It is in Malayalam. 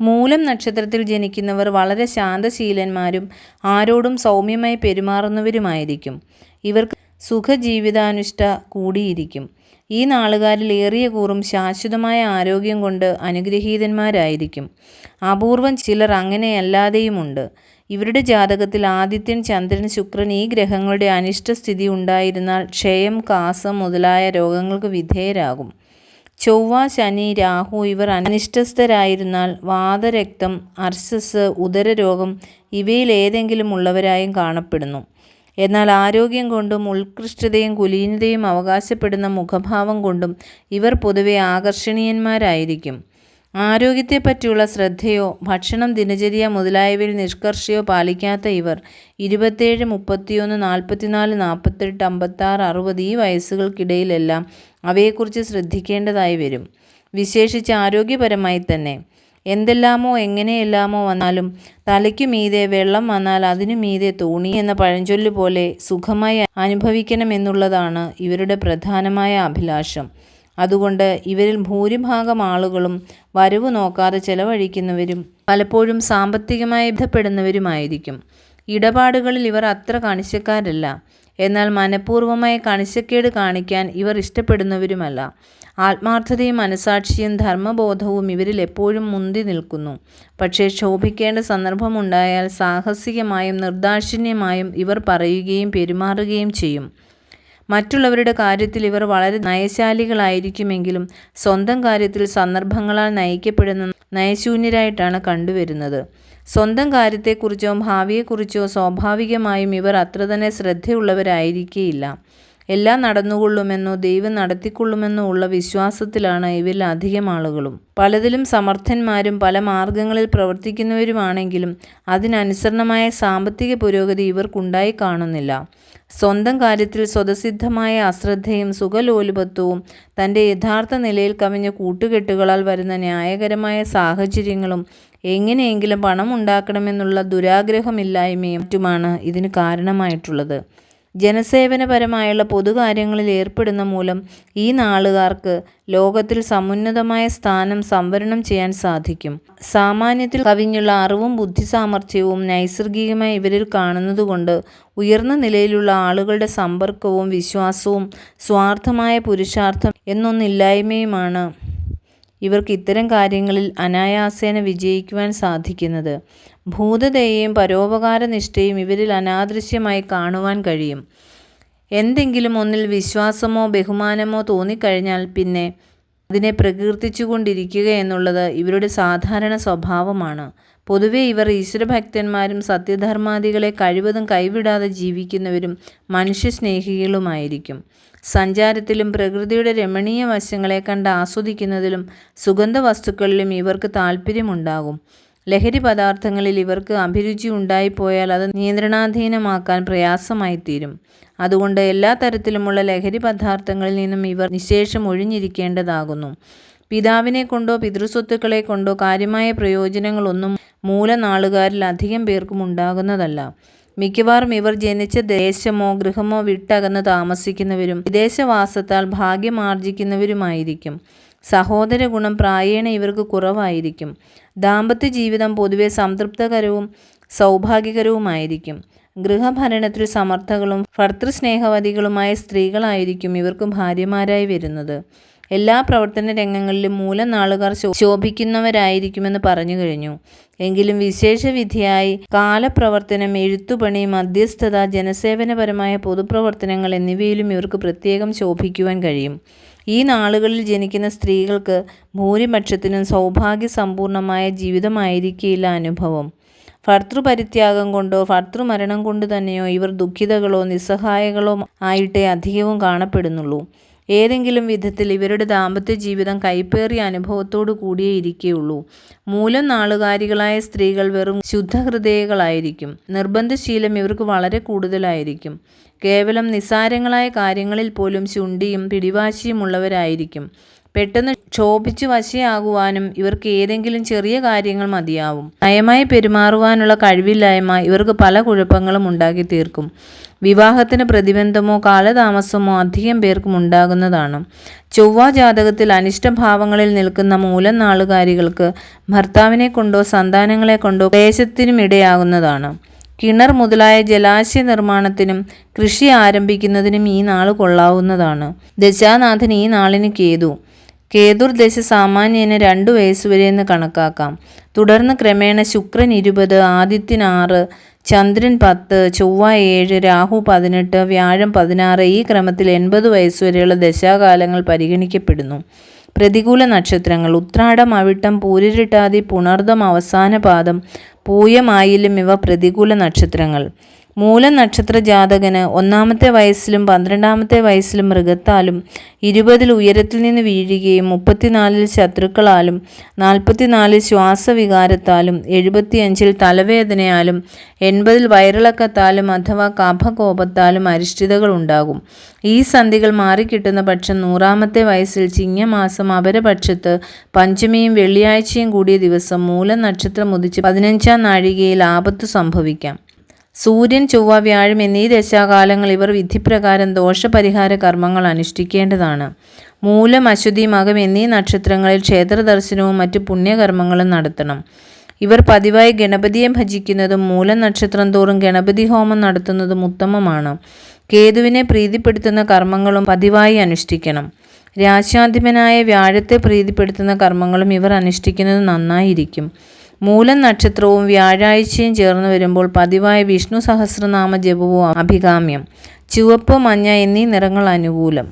മൂലം നക്ഷത്രത്തിൽ ജനിക്കുന്നവർ വളരെ ശാന്തശീലന്മാരും ആരോടും സൗമ്യമായി പെരുമാറുന്നവരുമായിരിക്കും. ഇവർക്ക് സുഖജീവിതാനുഷ്ഠ കൂടിയിരിക്കും. ഈ നാളുകാരിൽ ഏറിയ കൂറും ശാശ്വതമായ ആരോഗ്യം കൊണ്ട് അനുഗ്രഹീതന്മാരായിരിക്കും. അപൂർവം ചിലർ അങ്ങനെയല്ലാതെയുമുണ്ട്. ഇവരുടെ ജാതകത്തിൽ ആദിത്യൻ ചന്ദ്രൻ ശുക്രൻ ഈ ഗ്രഹങ്ങളുടെ അനിഷ്ടസ്ഥിതി ഉണ്ടായിരുന്നാൽ ക്ഷയം കാസം മുതലായ രോഗങ്ങൾക്ക് വിധേയരാകും. ചൊവ്വ ശനി രാഹു ഇവർ അനിഷ്ടസ്ഥരായിരുന്നാൽ വാതരക്തം അർശസ് ഉദരരോഗം ഇവയിൽ ഏതെങ്കിലും ഉള്ളവരായും കാണപ്പെടുന്നു. എന്നാൽ ആരോഗ്യം കൊണ്ടും ഉത്കൃഷ്ടതയും കുലീനതയും അവകാശപ്പെടുന്ന മുഖഭാവം കൊണ്ടും ഇവർ പൊതുവെ ആകർഷണീയന്മാരായിരിക്കും. ആരോഗ്യത്തെപ്പറ്റിയുള്ള ശ്രദ്ധയോ ഭക്ഷണം ദിനചര്യ മുതലായവയിൽ നിഷ്കർഷയോ പാലിക്കാത്ത ഇവർ ഇരുപത്തേഴ് മുപ്പത്തിയൊന്ന് നാൽപ്പത്തിനാല് നാൽപ്പത്തെട്ട് അമ്പത്താറ് അറുപത് ഈ വയസ്സുകൾക്കിടയിലെല്ലാം അവയെക്കുറിച്ച് ശ്രദ്ധിക്കേണ്ടതായി വരും. വിശേഷിച്ച് ആരോഗ്യപരമായി തന്നെ. എന്തെല്ലാമോ എങ്ങനെയെല്ലാമോ വന്നാലും തലയ്ക്കു മീതെ വെള്ളം വന്നാൽ അതിനു മീതെ തോണി എന്ന പഴഞ്ചൊല്ല് പോലെ സുഖമായി അനുഭവിക്കണമെന്നുള്ളതാണ് ഇവരുടെ പ്രധാനമായ അഭിലാഷം. അതുകൊണ്ട് ഇവരിൽ ഭൂരിഭാഗം ആളുകളും വരവ് നോക്കാതെ ചെലവഴിക്കുന്നവരും പലപ്പോഴും സാമ്പത്തികമായി ബന്ധപ്പെടുന്നവരുമായിരിക്കും. ഇടപാടുകളിൽ ഇവർ അത്ര കണിശക്കാരല്ല. എന്നാൽ മനഃപൂർവമായ കണിശക്കേട് കാണിക്കാൻ ഇവർ ഇഷ്ടപ്പെടുന്നവരുമല്ല. ആത്മാർത്ഥതയും മനസാക്ഷിയും ധർമ്മബോധവും ഇവരിൽ എപ്പോഴും മുന്തി നിൽക്കുന്നു. പക്ഷേ ക്ഷോഭിക്കേണ്ട സന്ദർഭമുണ്ടായാൽ സാഹസികമായും നിർദാക്ഷിണ്യമായും ഇവർ പറയുകയും പെരുമാറുകയും ചെയ്യും. മറ്റുള്ളവരുടെ കാര്യത്തിൽ ഇവർ വളരെ നയശാലികളായിരിക്കുമെങ്കിലും സ്വന്തം കാര്യത്തിൽ സന്ദർഭങ്ങളാൽ നയിക്കപ്പെടുന്ന നയശൂന്യരായിട്ടാണ് കണ്ടുവരുന്നത്. സ്വന്തം കാര്യത്തെക്കുറിച്ചോ ഭാവിയെക്കുറിച്ചോ സ്വാഭാവികമായും ഇവർ അത്ര തന്നെ ശ്രദ്ധയുള്ളവരായിരിക്കേയില്ല. എല്ലാം നടന്നുകൊള്ളുമെന്നോ ദൈവം നടത്തിക്കൊള്ളുമെന്നോ ഉള്ള വിശ്വാസത്തിലാണ് ഇവരിൽ അധികം ആളുകളും. പലതിലും സമർത്ഥന്മാരും പല മാർഗങ്ങളിൽ പ്രവർത്തിക്കുന്നവരുമാണെങ്കിലും അതിനനുസരണമായ സാമ്പത്തിക പുരോഗതി ഇവർക്കുണ്ടായി കാണുന്നില്ല. സ്വന്തം കാര്യത്തിൽ സ്വതസിദ്ധമായ അശ്രദ്ധയും സുഖലോലുപത്വവും തന്റെ യഥാർത്ഥ നിലയിൽ കവിഞ്ഞ കൂട്ടുകെട്ടുകളാൽ വരുന്ന ന്യായകരമായ സാഹചര്യങ്ങളും എങ്ങനെയെങ്കിലും പണം ഉണ്ടാക്കണമെന്നുള്ള ദുരാഗ്രഹമില്ലായ്മയും മറ്റുമാണ് ഇതിന് കാരണമായിട്ടുള്ളത്. ജനസേവനപരമായുള്ള പൊതുകാര്യങ്ങളിൽ ഏർപ്പെടുന്ന മൂലം ഈ നാളുകാർക്ക് ലോകത്തിൽ സമുന്നതമായ സ്ഥാനം സംവരണം ചെയ്യാൻ സാധിക്കും. സാമാന്യത്തിൽ കവിഞ്ഞുള്ള അറിവും ബുദ്ധിസാമർഥ്യവും നൈസർഗികമായി ഇവരിൽ കാണുന്നതുകൊണ്ട് ഉയർന്ന നിലയിലുള്ള ആളുകളുടെ സമ്പർക്കവും വിശ്വാസവും സ്വാർത്ഥമായ പുരുഷാർത്ഥം എന്നൊന്നില്ലായ്മയുമാണ്. ഇവർക്ക് ഇത്തരം കാര്യങ്ങളിൽ അനായാസേന വിജയിക്കുവാൻ സാധിക്കുന്നത്. ഭൂതദയയും പരോപകാരനിഷ്ഠയും ഇവരിൽ അനാദൃശ്യമായി കാണുവാൻ കഴിയും. എന്തെങ്കിലും ഒന്നിൽ വിശ്വാസമോ ബഹുമാനമോ തോന്നിക്കഴിഞ്ഞാൽ പിന്നെ അതിനെ പ്രകീർത്തിച്ചുകൊണ്ടിരിക്കുക എന്നുള്ളത് ഇവരുടെ സാധാരണ സ്വഭാവമാണ്. പൊതുവെ ഇവർ ഈശ്വരഭക്തന്മാരും സത്യധർമാദികളെ കഴിവതും കൈവിടാതെ ജീവിക്കുന്നവരും മനുഷ്യസ്നേഹികളുമായിരിക്കും. സഞ്ചാരത്തിലും പ്രകൃതിയുടെ രമണീയ വശങ്ങളെ കണ്ട് ആസ്വദിക്കുന്നതിലും സുഗന്ധ വസ്തുക്കളിലും ഇവർക്ക് താല്പര്യമുണ്ടാകും ലഹരി പദാർത്ഥങ്ങളിൽ ഇവർക്ക് അഭിരുചി ഉണ്ടായിപ്പോയാൽ അത് നിയന്ത്രണാധീനമാക്കാൻ പ്രയാസമായിത്തീരും. അതുകൊണ്ട് എല്ലാ തരത്തിലുമുള്ള ലഹരി പദാർത്ഥങ്ങളിൽ നിന്നും ഇവർ നിശേഷം ഒഴിഞ്ഞിരിക്കേണ്ടതാകുന്നു. പിതാവിനെ കൊണ്ടോ പിതൃസ്വത്തുക്കളെ കൊണ്ടോ കാര്യമായ പ്രയോജനങ്ങളൊന്നും മൂലനാളുകാരിൽ അധികം പേർക്കും ഉണ്ടാകുന്നതല്ല. മിക്കവാറും ഇവർ ജനിച്ച ദേശമോ ഗൃഹമോ വിട്ടകന്ന് താമസിക്കുന്നവരും വിദേശവാസത്താൽ ഭാഗ്യമാർജിക്കുന്നവരുമായിരിക്കും സഹോദര ഗുണം പ്രായേണ ഇവർക്ക് കുറവായിരിക്കും. ദാമ്പത്യ ജീവിതം പൊതുവെ സംതൃപ്തകരവും സൗഭാഗ്യകരവുമായിരിക്കും. ഗൃഹഭരണത്തിൽ സമർത്ഥകളും ഭർത്തൃസ്നേഹവതികളുമായ സ്ത്രീകളായിരിക്കും ഇവർക്ക് ഭാര്യമാരായി വരുന്നത്. എല്ലാ പ്രവർത്തന രംഗങ്ങളിലും മൂലനാളുകാർ ശോഭിക്കുന്നവരായിരിക്കുമെന്ന് പറഞ്ഞു കഴിഞ്ഞു. എങ്കിലും വിശേഷവിധിയായി കാലപ്രവർത്തനം എഴുത്തുപണി മധ്യസ്ഥത ജനസേവനപരമായ പൊതുപ്രവർത്തനങ്ങൾ എന്നിവയിലും ഇവർക്ക് പ്രത്യേകം ശോഭിക്കുവാൻ കഴിയും. ഈ നാളുകളിൽ ജനിക്കുന്ന സ്ത്രീകൾക്ക് ഭൂരിപക്ഷത്തിനും സൗഭാഗ്യസമ്പൂർണമായ ജീവിതമായിരിക്കില്ല അനുഭവം. ഭർത്തൃപരിത്യാഗം കൊണ്ടോ ഭർത്തൃമരണം കൊണ്ട് തന്നെയോ ഇവർ ദുഃഖിതകളോ നിസ്സഹായകളോ ആയിട്ടേ അധികവും കാണപ്പെടുന്നുള്ളൂ. ഏതെങ്കിലും വിധത്തിൽ ഇവരുടെ ദാമ്പത്യ ജീവിതം കൈപ്പേറിയ അനുഭവത്തോടു കൂടിയേ ഇരിക്കുകയുള്ളൂ മൂലം നാളുകാരികളായ സ്ത്രീകൾ വെറും ശുദ്ധഹൃദയകളായിരിക്കും. നിർബന്ധശീലം ഇവർക്ക് വളരെ കൂടുതലായിരിക്കും. കേവലം നിസ്സാരങ്ങളായ കാര്യങ്ങളിൽ പോലും ശുണ്ടിയും പിടിവാശിയും ഉള്ളവരായിരിക്കും. പെട്ടെന്ന് ക്ഷോഭിച്ചു വശയാകുവാനും ഇവർക്ക് ഏതെങ്കിലും ചെറിയ കാര്യങ്ങൾ മതിയാവും. നയമായി പെരുമാറുവാനുള്ള കഴിവില്ലായ്മ ഇവർക്ക് പല കുഴപ്പങ്ങളും ഉണ്ടാക്കി തീർക്കും വിവാഹത്തിന് പ്രതിബന്ധമോ കാലതാമസമോ അധികം പേർക്കും ഉണ്ടാകുന്നതാണ്. ചൊവ്വ ജാതകത്തിൽ അനിഷ്ടഭാവങ്ങളിൽ നിൽക്കുന്ന മൂലം നാളുകാരികൾക്ക് ഭർത്താവിനെ കൊണ്ടോ സന്താനങ്ങളെ കൊണ്ടോ ക്ലേശത്തിനും ഇടയാകുന്നതാണ്. കിണർ മുതലായ ജലാശയ നിർമ്മാണത്തിനും കൃഷി ആരംഭിക്കുന്നതിനും ഈ നാൾ കൊള്ളാവുന്നതാണ്. ദശാനാഥൻ ഈ നാളിന് കേതു. കേതുർ ദശ സാമാന്യേന രണ്ടു വയസ്സുവരെ എന്ന് കണക്കാക്കാം. തുടർന്ന് ക്രമേണ ശുക്രൻ ഇരുപത് ആദിത്യൻ ആറ് ചന്ദ്രൻ പത്ത് ചൊവ്വ ഏഴ് രാഹു പതിനെട്ട് വ്യാഴം പതിനാറ് ഈ ക്രമത്തിൽ എൺപത് വയസ്സുവരെയുള്ള ദശാകാലങ്ങൾ പരിഗണിക്കപ്പെടുന്നു. പ്രതികൂല നക്ഷത്രങ്ങൾ ഉത്രാടം അവിട്ടം പൂരിരുട്ടാതി പുണർദം അവസാന പാദം പൂയമായിലും ഇവ പ്രതികൂല നക്ഷത്രങ്ങൾ. മൂലം നക്ഷത്ര ജാതകന് ഒന്നാമത്തെ വയസ്സിലും പന്ത്രണ്ടാമത്തെ വയസ്സിലും മൃഗത്താലും ഇരുപതിൽ ഉയരത്തിൽ നിന്ന് വീഴുകയും മുപ്പത്തിനാലിൽ ശത്രുക്കളാലും നാൽപ്പത്തിനാലിൽ ശ്വാസവികാരത്താലും എഴുപത്തിയഞ്ചിൽ തലവേദനയാലും എൺപതിൽ വയറിളക്കത്താലും അഥവാ കഫകോപത്താലും അരിഷ്ടിതകൾ ഉണ്ടാകും ഈ സന്ധികൾ മാറിക്കിട്ടുന്ന പക്ഷം നൂറാമത്തെ വയസ്സിൽ ചിങ്ങമാസം അപരപക്ഷത്ത് പഞ്ചമിയും വെള്ളിയാഴ്ചയും കൂടിയ ദിവസം മൂലനക്ഷത്രം ഉദിച്ച് പതിനഞ്ചാം നാഴികയിൽ ആപത്തു സംഭവിക്കാം. സൂര്യൻ ചൊവ്വ വ്യാഴം എന്നീ ദശാകാലങ്ങൾ ഇവർ വിധിപ്രകാരം ദോഷപരിഹാര കർമ്മങ്ങൾ അനുഷ്ഠിക്കേണ്ടതാണ്. മൂലം അശ്വതി മകം എന്നീ നക്ഷത്രങ്ങളിൽ ക്ഷേത്രദർശനവും മറ്റു പുണ്യകർമ്മങ്ങളും നടത്തണം. ഇവർ പതിവായി ഗണപതിയെ ഭജിക്കുന്നതും മൂലം നക്ഷത്രം തോറും ഗണപതി ഹോമം നടത്തുന്നതും ഉത്തമമാണ്. കേതുവിനെ പ്രീതിപ്പെടുത്തുന്ന കർമ്മങ്ങളും പതിവായി അനുഷ്ഠിക്കണം. രാശാധിപനായ വ്യാഴത്തെ പ്രീതിപ്പെടുത്തുന്ന കർമ്മങ്ങളും ഇവർ അനുഷ്ഠിക്കുന്നത് നന്നായിരിക്കും. മൂലം നക്ഷത്രവും വ്യാഴാഴ്ചയും ചേർന്ന് വരുമ്പോൾ പതിവായ വിഷ്ണു സഹസ്രനാമ ജപവും അഭികാമ്യം. ചുവപ്പ് മഞ്ഞ എന്നീ നിറങ്ങൾ അനുകൂലം.